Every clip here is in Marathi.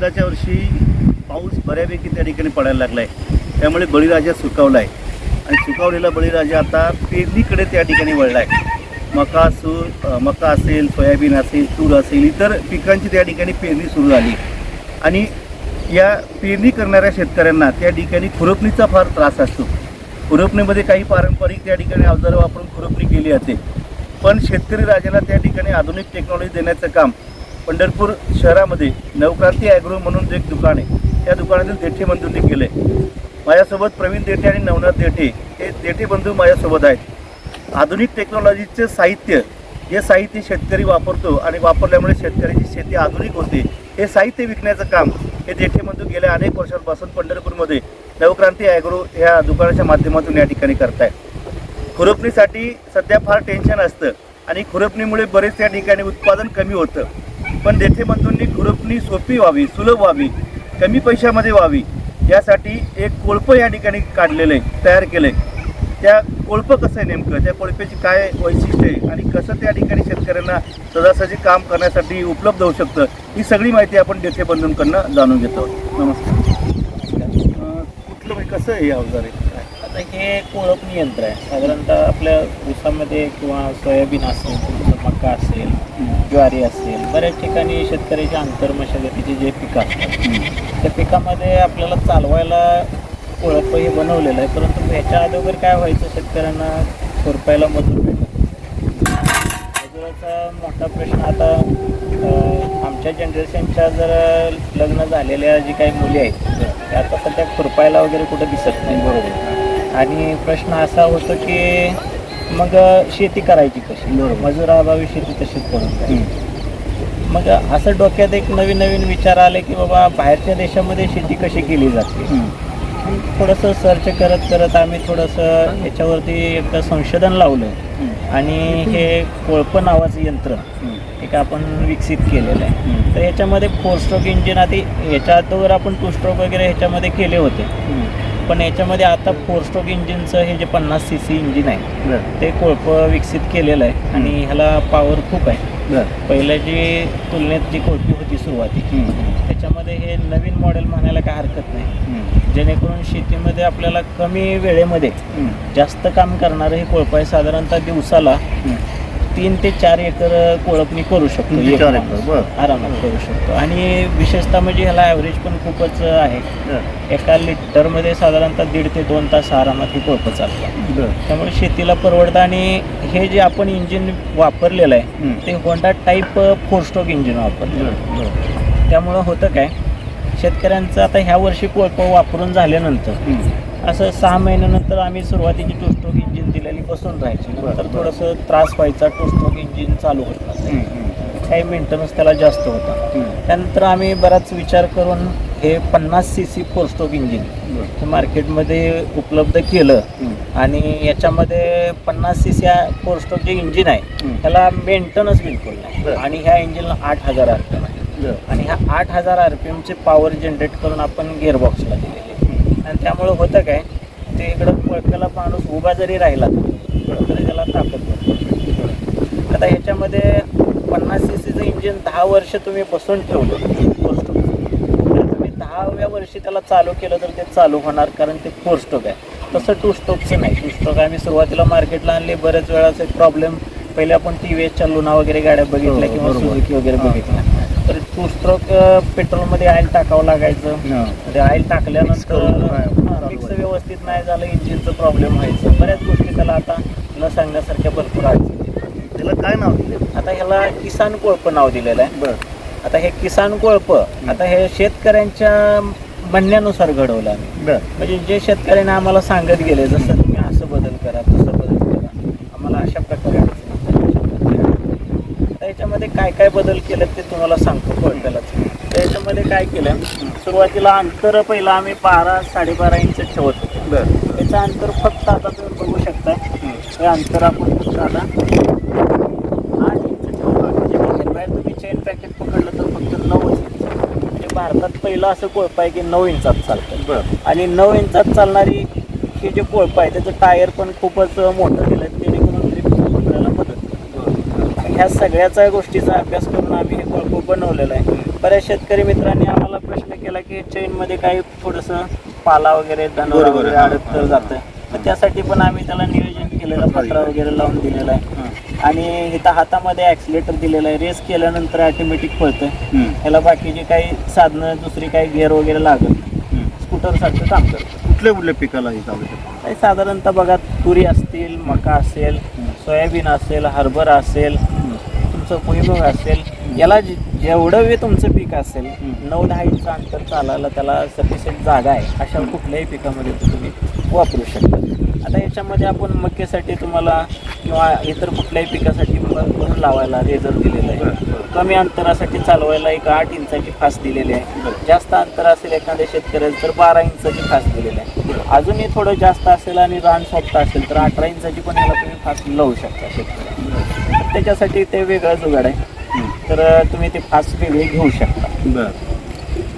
यंदाच्या वर्षी पाऊस बऱ्यापैकी त्या ठिकाणी पडायला लागला आहे त्यामुळे बळीराजा सुकावला आहे आणि सुकावलेला बळीराजा आता पेरणीकडे त्या ठिकाणी वळला आहे मका असू मका असेल सोयाबीन असेल तूर असेल इतर पिकांची त्या ठिकाणी पेरणी सुरू झाली. आणि या पेरणी करणाऱ्या शेतकऱ्यांना त्या ठिकाणी खुरपणीचा फार त्रास असतो. खुरपणीमध्ये काही पारंपरिक त्या ठिकाणी अवजारं वापरून खुरपणी केली जाते. पण शेतकरी राजाला त्या ठिकाणी आधुनिक टेक्नॉलॉजी देण्याचं काम पंढरपूर शहरामध्ये नवक्रांती ॲग्रो म्हणून जे एक दुकान आहे त्या दुकानातील देठे बंधूंनी केलं. आहे माझ्यासोबत प्रवीण देठे आणि नवनाथ देठे हे देठे बंधू माझ्यासोबत आहेत. आधुनिक टेक्नॉलॉजीचं साहित्य हे साहित्य शेतकरी वापरतो आणि वापरल्यामुळे शेतकऱ्याची शेती आधुनिक होते. हे साहित्य विकण्याचं काम हे देठे बंधू गेल्या अनेक वर्षांपासून पंढरपूरमध्ये नवक्रांती ॲग्रो ह्या दुकानाच्या माध्यमातून या ठिकाणी करतायत. खुरपणीसाठी सध्या फार टेन्शन असतं आणि खुरपणीमुळे बरेच त्या ठिकाणी उत्पादन कमी होतं. पण देठेबंधूंनी खुरपणी सोपी व्हावी सुलभ व्हावी कमी पैशामध्ये व्हावी यासाठी एक कोळपं या ठिकाणी काढलेलं आहे तयार केलं. आहे त्या कोळपं कसं आहे नेमकं? त्या कोळपेची काय वैशिष्ट्य आहे? आणि कसं त्या ठिकाणी शेतकऱ्यांना सहजासहजी काम करण्यासाठी उपलब्ध होऊ शकतं? ही सगळी माहिती आपण देठेबंधूंकडनं जाणून घेतो. नमस्कार. कुठलं म्हणजे कसं आहे हे अवजार? आहे आता हे कोळपणी यंत्र आहे. साधारणतः आपल्या ऊसामध्ये किंवा सोयाबीन असेल तुमचं मका असेल ज्वारी असेल बऱ्याच ठिकाणी शेतकऱ्याचे आंतरमशागतीचे जे पिकं असतात त्या पिकामध्ये आपल्याला चालवायला कोळप हे बनवलेलं आहे परंतु ह्याच्या अगोदर काय व्हायचं शेतकऱ्यांना खुरपायला मजूर भेटत मजुराचा मोठा प्रश्न आता आमच्या जनरेशनच्या जर लग्न झालेल्या जी काही मुली आहेत त्या आता सध्या खुरपायला वगैरे कुठं दिसत नाही. बरोबर. आणि प्रश्न असा होतो की मग शेती करायची कशी बरोबर. मजुराअभावी शेती तशीच करून. मग असं डोक्यात एक नवीन नवीन विचार आले की बाबा बाहेरच्या देशामध्ये शेती कशी केली जाते. थोडंसं सर्च करत करत आम्ही थोडंसं याच्यावरती एक संशोधन लावलं. आणि हे कोळपं नावाचं यंत्र. एक आपण विकसित केलेलं आहे. तर याच्यामध्ये फोर स्ट्रोक इंजिन आधी याच्या अगोदर आपण टू स्ट्रोक वगैरे ह्याच्यामध्ये केले होते. पण याच्यामध्ये आता फोर स्ट्रोक इंजिनचं हे जे पन्नास सी सी इंजिन आहे. ते कोळपं विकसित केलेलं आहे आणि ह्याला पॉवर खूप आहे. पहिल्या जी तुलनेत जी कोळपी होती सुरुवाती. त्याच्यामध्ये हे नवीन मॉडेल म्हणायला काय हरकत नाही. जेणेकरून शेतीमध्ये आपल्याला कमी वेळेमध्ये. जास्त काम करणारं हे कोळपं आहे साधारणतः दिवसाला. तीन ते चार एकर कोळपणी करू शकतो तीन ते एक चार माणूस. एकर, बरं. आरामात करू शकतो आणि विशेषतः म्हणजे ह्याला ॲव्हरेज पण खूपच आहे. एका लिटरमध्ये साधारणतः दीड ते दोन तास आरामात हे कोळपं चालतं. त्यामुळे शेतीला परवडतं आणि हे जे आपण इंजिन वापरलेलं आहे. ते Honda type four stroke engine वापरलेलं आहे. त्यामुळं होतं काय शेतकऱ्यांचं आता ह्या वर्षी कोळपं वापरून झाल्यानंतर. असं सहा महिन्यानंतर आम्ही सुरुवातीची टू स्ट्रोक इंजिन दिलेली बसून राहायची नंतर. थोडंसं त्रास व्हायचा टू स्ट्रोक इंजिन चालू होत नसायचं. काही मेंटेनन्स त्याला जास्त होता. त्यानंतर आम्ही बराच विचार करून हे पन्नास C C four stroke engine. हे मार्केटमध्ये उपलब्ध केलं. आणि याच्यामध्ये पन्नास सी सी फोर स्ट्रोक जे इंजिन आहे. त्याला मेंटेनन्स बिलकुल नाही. आणि ह्या इंजिनला आठ हजार आर पी एम आहे. आणि ह्या आठ हजार आर पी एमचे पॉवर जनरेट करून आपण गिअरबॉक्सला दिलेले. आणि त्यामुळं होतं काय ते इकडं पळकाला माणूस उभा जरी राहिला तरी त्याला ताकद. आता ह्याच्यामध्ये पन्नास सी सीचं इंजिन दहा वर्ष तुम्ही बसून ठेवलं फोर स्टोक तर तुम्ही दहाव्या वर्षी त्याला चालू केलं तर ते चालू होणार कारण ते फोर स्टोक आहे तसं टू स्टोकचं नाही टू स्टोक आम्ही सुरुवातीला मार्केटला आणले बऱ्याच वेळाचा एक प्रॉब्लेम पहिले आपण टी व्ही एसच्या लुना वगैरे गाड्या बघितल्या हो, किंवा. सुझुकी वगैरे. बघितल्या तर टू स्ट्रोक पेट्रोलमध्ये ऑइल टाकावं लागायचं. ते ऑइल टाकल्यानंतर मिक्स व्यवस्थित नाही झालं इंजिनचं प्रॉब्लेम व्हायचं. बऱ्याच गोष्टी त्याला आता न सांगण्यासारख्या भरपूर अडचणी आहेत. त्याला काय नाव दिले आता ह्याला किसान कोळप नाव दिलेलं आहे. बर. आता हे किसान कोळप आता हे शेतकऱ्यांच्या म्हणण्यानुसार घडवलं आम्ही. बर. म्हणजे जे शेतकऱ्यांनी आम्हाला सांगत गेले जसं तुम्ही असं बदल करा तसं बदल करा आम्हाला अशा प्रकारे अडचणी येतात. तर याच्यामध्ये काय काय बदल केले ते तुम्हाला सांगतो कोळप्यालाच तर याच्यामध्ये काय केलं सुरुवातीला अंतर पहिलं आम्ही बारा साडेबारा इंच ठेवत. होतो बर. त्याचं अंतर फक्त आता तुम्ही बघू शकता हे अंतर आपण फक्त आता आठ इंच ठेवतो. म्हणजे बाहेर तुम्ही चेन पॅकेट पकडलं तर फक्त नऊ इंच म्हणजे भारतात पहिलं असं कोळप आहे की नऊ इंचात चालतं. बर. आणि नऊ इंचात चालणारी हे जे कोळप आहे त्याचं टायर पण खूपच मोठं दिलं आहे जेणेकरून ग्रिप पकडायला मदत करतं. ह्या सगळ्याचा गोष्टीचा अभ्यास करून आम्ही हे कोळप बनवलेलं आहे. बऱ्याच शेतकरी मित्रांनी आम्हाला प्रश्न केला की चैनमध्ये काही थोडंसं पाला वगैरे धनवरा वगैरे आहे. अडकत जातं. तर त्यासाठी पण आम्ही त्याला नियोजन केलेलं पत्रा वगैरे लावून दिलेला आहे. आणि इथं हातामध्ये ॲक्सिलेटर दिलेलं आहे. रेस केल्यानंतर ऑटोमॅटिक पळतं. ह्याला बाकीची काही साधनं दुसरी काही गिअर वगैरे लागत. स्कूटरसारखं काम करतं. कुठल्या कुठल्या पिकाला हे काही साधारणतः बघा तुरी असतील मका असेल सोयाबीन असेल हरभरा असेल तुमचं भुईमुग असेल याला जे- जेवढं वे तुमचं पीक असेल नऊ दहा इंच अंतर चालायला त्याला सफिशियंट जागा आहे अशा कुठल्याही पिकामध्ये तुम्ही वापरू शकता. आता याच्यामध्ये आपण मक्यासाठी तुम्हाला किंवा इतर कुठल्याही पिकासाठी भरून लावायला रेझर दिलेलं आहे. कमी अंतरासाठी चालवायला एक आठ इंचाची फास दिलेली आहे. जास्त अंतर असेल एखाद्या शेतकऱ्याचं तर बारा इंचाची फास दिलेली आहे. अजूनही थोडं जास्त असेल आणि रान सॉफ्ट असेल तर अठरा इंचाची पण याला तुम्ही फास लावू शकता. शेतकऱ्याला त्याच्यासाठी ते वेगळं जुगाड आहे. तर तुम्ही ते फास वेगळे घेऊ शकता. बर.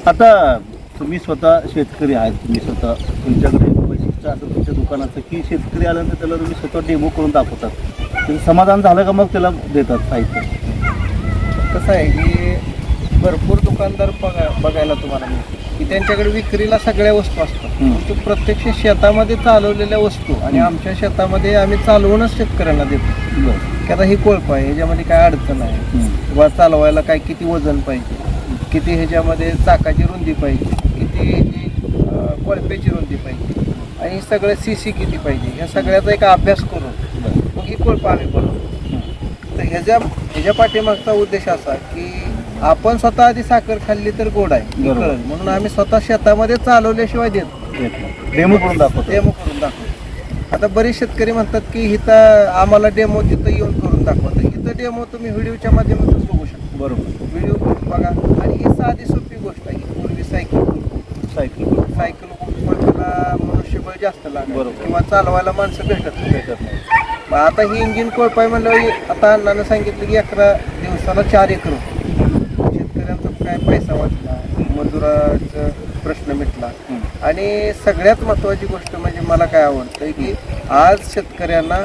आता तुम्ही स्वतः शेतकरी आहात. तुम्ही स्वतः तुमच्याकडे वैशिष्ट्य असं तुमच्या दुकानाचं की शेतकरी आल्यानंतर त्याला तुम्ही स्वतः डेमो करून दाखवतात. त्याचं समाधान झालं का मग त्याला देतात साहित्य? कसं आहे की भरपूर दुकानदार बघा बघायला तुम्हाला मिळतील. की त्यांच्याकडे विक्रीला सगळ्या वस्तू असतात. परंतु प्रत्यक्ष शेतामध्ये चालवलेल्या वस्तू आणि. आमच्या शेतामध्ये आम्ही चालवूनच शेतकऱ्यांना देतो. बरं. की आता ही कोळप आहे ह्याच्यामध्ये काय अडचण आहे. किंवा चालवायला काय किती वजन पाहिजे? किती ह्याच्यामध्ये चाकाची रुंदी पाहिजे? किती ह्याची कोळप्याची रुंदी पाहिजे? आणि सगळं सी सी किती पाहिजे? ह्या सगळ्याचा एक अभ्यास करून मग ही कोळप आम्ही बनवतो तर ह्याच्या ह्याच्या पाठीमागचा उद्देश असा की आपण स्वतः आधी साखर खाल्ली तर गोड आहे हे. म्हणून आम्ही स्वतः शेतामध्ये चालवल्याशिवाय देत डेमो करून दाखवतो. डेमो करून दाखवतो. आता बरेच शेतकरी म्हणतात की इथं आम्हाला डेमो तिथं येऊन करून दाखवा तर इथं डेमो तुम्ही व्हिडिओच्या माध्यमातून बघू शकता. बरोबर. व्हिडिओ बघा. आणि ही साधी सोपी गोष्ट आहे. पूर्वी सायकल सायकल सायकल त्याला मनुष्यबळ जास्त बरोबर. किंवा चालवायला माणसं भेटत भेटत नाही. आता ही इंजिन कोळपाय म्हणलं आता अण्णानं सांगितलं की अकरा दिवसाला चार एकर. शेतकऱ्यांचा काय पैसा वाचला? मजुराचा प्रश्न मिटला. आणि सगळ्यात महत्त्वाची गोष्ट म्हणजे मला काय आवडतं की आज शेतकऱ्यांना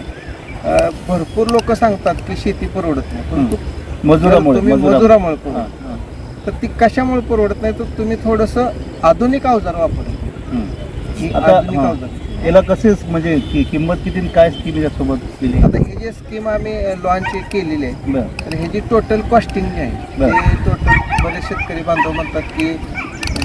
भरपूर लोक सांगतात की शेती परवडत नाही. परंतु मजुरामुळे हां, हां. तर ती कशामुळे परवडत नाही? तर तुम्ही थोडंसं आधुनिक अवजार वापरा. ही. हां. याला कसे म्हणजे किंमत किती काय स्कीम याच्यासोबत दिली आता ही जी स्कीम आम्ही लॉन्च केलेली आहे तर ह्याची टोटल कॉस्टिंग जी आहे टोटल बरेच शेतकरी बांधव म्हणतात की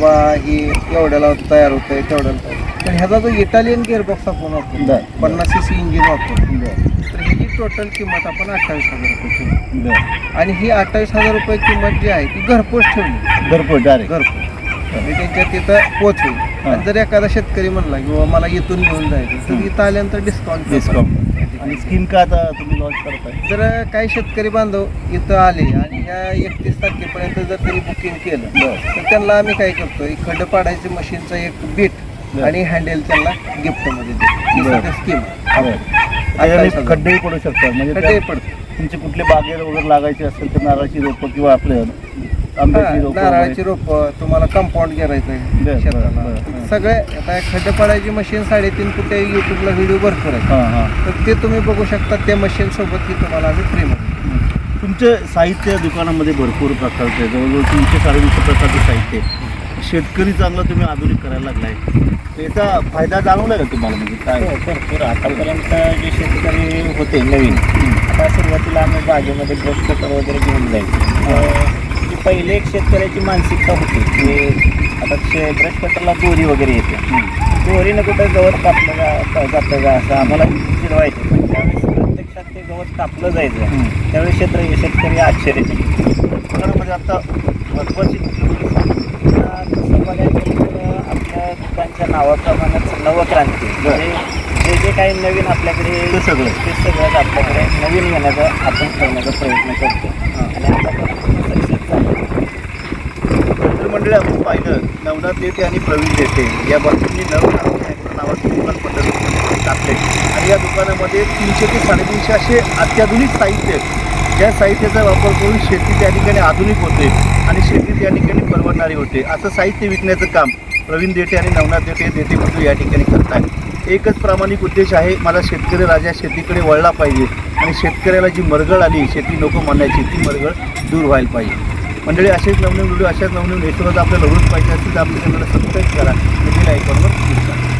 बा ही एवढ्याला तयार होत आहे तेवढ्याला पण ह्याचा जो इटालियन गिअरबॉक्स आपण वापरतो बरं. पन्नास सी सी इंजिन वापरतो बरं. तर ह्याची टोटल किंमत आपण अठ्ठावीस हजार रुपये ठेवली. बरं. आणि ही अठ्ठावीस हजार रुपये किंमत जी आहे ती घरपोच ठेवली. घरपोच डायरेक्ट घरपोच. म्हणजे त्यांच्या तिथं पोचवेल आणि जर एखादा शेतकरी म्हणला की बाबा मला इथून घेऊन जायचं तर इथं आल्यानंतर डिस्काउंट डिस्काउंट आणि स्कीम काय आता तुम्ही लॉन्च करताय? जर काही शेतकरी बांधव इथं आले आणि ह्या एकतीस तारखेपर्यंत जर त्यांनी बुकिंग केलं बरं. तर त्यांना आम्ही काय करतो एक खड्ड पाडायचं मशीनचं एक बीट बरं. आणि हँडेल त्यांना गिफ्टमध्ये देतो. बरं. स्कीम त्याच्याने खड्डेही पडू शकतात. म्हणजे खड्डे त्या- पडतो तुमचे कुठले बागेला वगैरे लागायचे असेल तर नारळाची रोपं किंवा आपले आंब्याची रोपं नारळाची रोपं तुम्हाला कंपाऊंड करायचं बरं, आहे बरं, शेताला. बरं. सगळे आता खड्ड पाडायची मशीन साडेतीन फुटे युट्यूबला व्हिडिओ भरपूर आहे हां हां. तर ते तुम्ही बघू शकता त्या मशीन सोबत ही तुम्हाला आम्ही फ्रीमध्ये तुमचे साहित्य दुकानामध्ये भरपूर प्रकारचे आहे जवळजवळ तीनशे साडेतीनशे प्रकारचे साहित्य आहे शेतकरी चांगला तुम्ही आधुनिक करायला लागलाय. तर याचा फायदा जाणवला का तुम्हाला? म्हणजे काय? हो, भरपूर. आतापर्यंत जे शेतकरी होते नवीन आता सुरुवातीला आम्ही बागेमध्ये ब्रश कटर वगैरे घेऊन जायचो. तर जी पहिले एक शेतकऱ्याची मानसिकता होती. की आता शे ब्रश कटरला दोरी वगैरे येते. दोरीनं कुठं गवत कापलं जा जातं का असं आम्हाला चिडवायचे. पण त्यावेळेस प्रत्यक्षात ते गवत कापलं जायचं. त्यावेळेस शेत्र शेतकरी आश्चर्यचकित म्हणजे आता सांगा. आता तसं बघायला गेलं तर आपल्या दुकानच्या नावाप्रमाणेच नवक्रांती. म्हणजे जे जे काही नवीन आपल्याकडे सगळं. ते सगळं आपल्याकडे नवीन येण्याचा आपण करण्याचा प्रयत्न करतो आणि आतापर्यंत सक्सेस झालं तर आपण पाहिलं नवनाथ देते आणि प्रवीण देते. या बाजूंनी नवनाथ नावाचं दुकान पद्धतीने टाकले आणि या दुकानामध्ये तीनशे ते साडेतीनशे असे अत्याधुनिक साहित्य आहेत. ज्या साहित्याचा वापर करून शेती त्या ठिकाणी आधुनिक होते आणि शेती त्या ठिकाणी परवडणारी होते. असं साहित्य विकण्याचं काम प्रवीण देठे आणि नवनाथ देठे देते बंधू या ठिकाणी करतात एकच प्रामाणिक उद्देश आहे मला शेतकरी राजा शेतीकडे वळला पाहिजे. आणि शेतकऱ्याला जी मरगळ आली शेती नको म्हणण्याची ती मरगळ दूर व्हायला पाहिजे. मंडळी असेच नवनवीन व्हिडिओ अशाच नवनवीन यशोगात आपल्याला रोज पाहिजे असतील तर आपल्या चॅनलला सबस्क्राईब करा. आणि बेल आयकॉनवर क्लिक करा